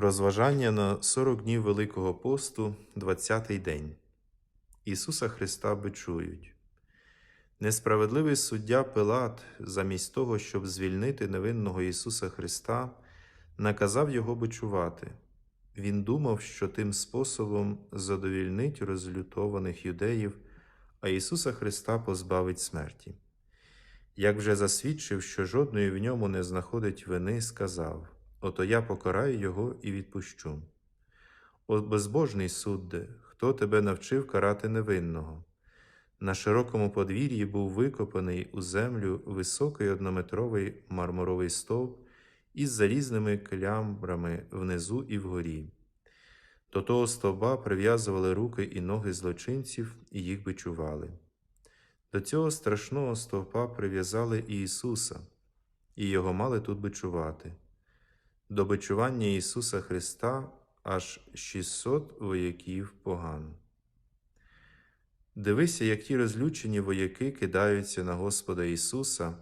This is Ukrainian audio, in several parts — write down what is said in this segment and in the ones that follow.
Розважання на 40 днів Великого посту, 20-й день. Ісуса Христа бичують. Несправедливий суддя Пилат, замість того, щоб звільнити невинного Ісуса Христа, наказав його бичувати. Він думав, що тим способом задовільнить розлютованих юдеїв, а Ісуса Христа позбавить смерті. Як вже засвідчив, що жодної в ньому не знаходить вини, сказав Ото я покараю його і відпущу. О безбожний судде, хто тебе навчив карати невинного? На широкому подвір'ї був викопаний у землю високий однометровий мармуровий стовп із залізними клямбрами внизу і вгорі. До того стовба прив'язували руки і ноги злочинців і їх бичували. До цього страшного стовпа прив'язали і Ісуса, і його мали тут бичувати. До бичування Ісуса Христа аж 600 вояків поган. Дивися, як ті розлючені вояки кидаються на Господа Ісуса,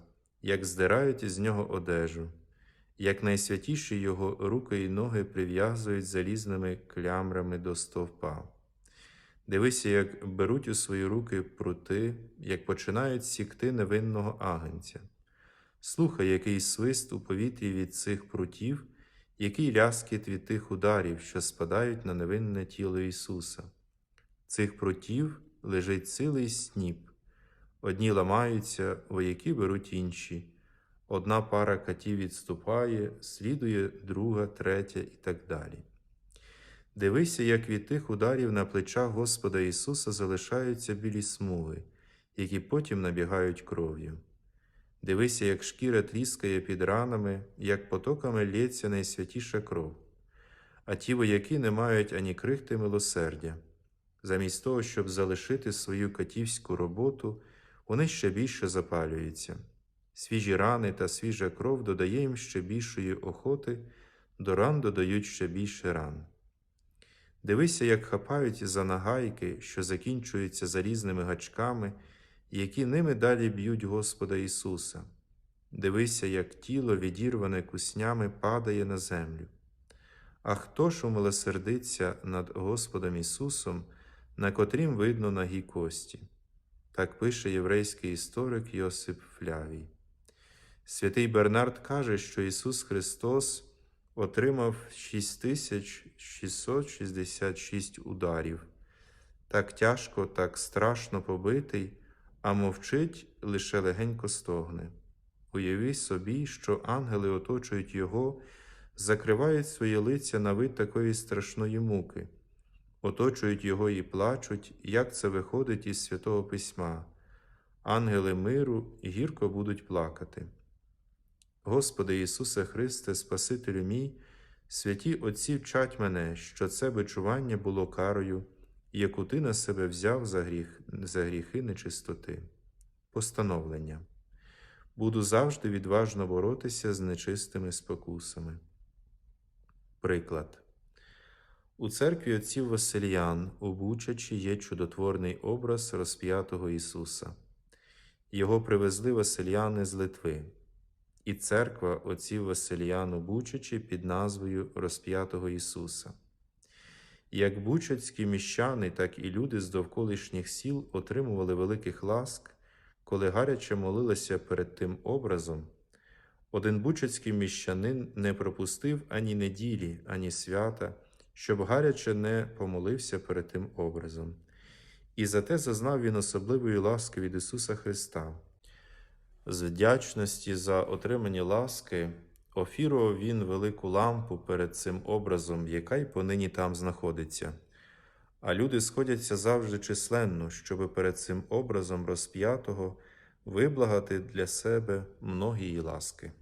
як здирають із Нього одежу, як найсвятіші Його руки і ноги прив'язують залізними клямрами до стовпа. Дивися, як беруть у свої руки прути, як починають сікти невинного агенця. Слухай, який свист у повітрі від цих прутів, який ляскіт від тих ударів, що спадають на невинне тіло Ісуса. Цих прутів лежить цілий сніп. Одні ламаються, вояки беруть інші. Одна пара катів відступає, слідує друга, третя і так далі. Дивися, як від тих ударів на плечах Господа Ісуса залишаються білі смуги, які потім набігають кров'ю. Дивися, як шкіра тріскає під ранами, як потоками лється найсвятіша кров, а ті вояки не мають ані крихти милосердя. Замість того, щоб залишити свою катівську роботу, вони ще більше запалюються. Свіжі рани та свіжа кров додає їм ще більшої охоти, до ран додають ще більше ран. Дивися, як хапають за нагайки, що закінчуються залізними гачками, які ними далі б'ють Господа Ісуса. Дивися, як тіло, відірване куснями, падає на землю. А хто ж умилосердиться над Господом Ісусом, на котрім видно нагі кості? Так пише єврейський історик Йосип Флявій. Святий Бернард каже, що Ісус Христос отримав 6666 ударів, так тяжко, так страшно побитий, а мовчить лише легенько стогне. Уявіть собі, що ангели оточують Його, закривають свої лиця на вид такої страшної муки, оточують Його і плачуть, як це виходить із Святого Письма. Ангели миру гірко будуть плакати. Господи Ісусе Христе, Спасителю мій, святі Отці вчать мене, що це бичування було карою, яку Ти на себе взяв за, гріх, за гріхи нечистоти. Постановлення. Буду завжди відважно боротися з нечистими спокусами. Приклад. У церкві отців Васильян у Бучачі є чудотворний образ розп'ятого Ісуса. Його привезли Васильяни з Литви і церква отців Василіяну Бучачі під назвою Розп'ятого Ісуса. Як бучацькі міщани, так і люди з довколишніх сіл отримували великих ласк, коли гаряче молилися перед тим образом, один бучацький міщанин не пропустив ані неділі, ані свята, щоб гаряче не помолився перед тим образом. І зате зазнав він особливої ласки від Ісуса Христа. З вдячності за отримані ласки офірував він велику лампу перед цим образом, яка й понині там знаходиться. А люди сходяться завжди численно, щоби перед цим образом розп'ятого виблагати для себе многії ласки.